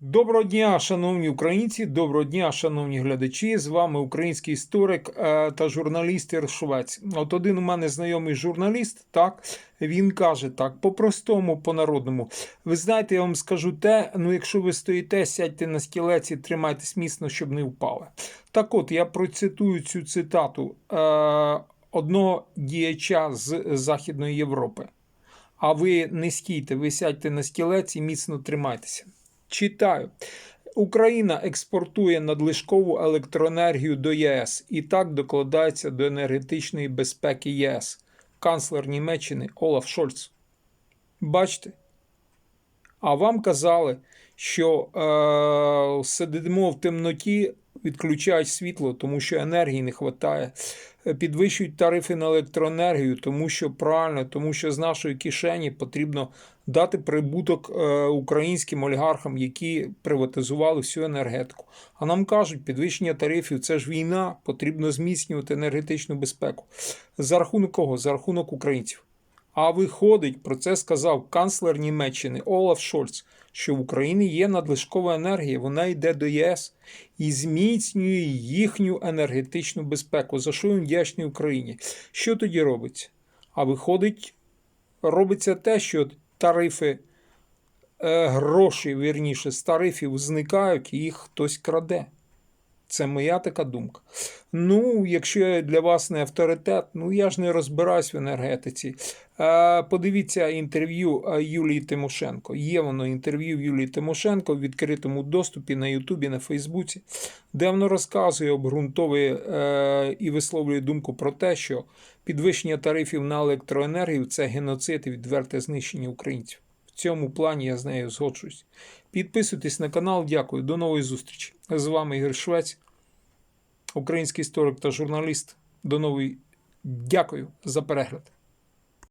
Доброго дня, шановні українці, доброго дня, шановні глядачі. З вами український історик е, та журналіст Іршовець. От один у мене знайомий журналіст, так він каже так: по-простому, по-народному. Ви знаєте, я вам скажу те: ну, якщо ви стоїте, сядьте на стілець і тримайтесь міцно, щоб не впали. Так от, я процитую цю цитату е, одного діяча з Західної Європи. А ви не стійте, ви сядьте на стілець і міцно тримайтеся. Читаю. Україна експортує надлишкову електроенергію до ЄС і так докладається до енергетичної безпеки ЄС. Канцлер Німеччини Олаф Шольц. Бачите? А вам казали, що е, сидимо в темноті, відключають світло, тому що енергії не вистачає. Підвищують тарифи на електроенергію, тому що правильно, тому що з нашої кишені потрібно дати прибуток е, українським олігархам, які приватизували всю енергетику. А нам кажуть, підвищення тарифів це ж війна, потрібно зміцнювати енергетичну безпеку. За рахунок кого? За рахунок українців. А виходить, про це сказав канцлер Німеччини Олаф Шольц, що в Україні є надлишкова енергія, вона йде до ЄС і зміцнює їхню енергетичну безпеку. За що він вдячний Україні? Що тоді робиться? А виходить, робиться те, що тарифи, е, гроші, вірніше, з тарифів зникають і їх хтось краде. Це моя така думка. Ну, якщо я для вас не авторитет, ну я ж не розбираюсь в енергетиці. Подивіться інтерв'ю Юлії Тимошенко. Є воно інтерв'ю Юлії Тимошенко в відкритому доступі на Ютубі, на Фейсбуці, де воно розказує, обґрунтовує е, і висловлює думку про те, що підвищення тарифів на електроенергію це геноцид і відверте знищення українців. Цьому плані я з нею згоджуюсь. Підписуйтесь на канал. Дякую. До нової зустрічі. З вами Ігор Швець, український історик та журналіст. До нової. Дякую за перегляд.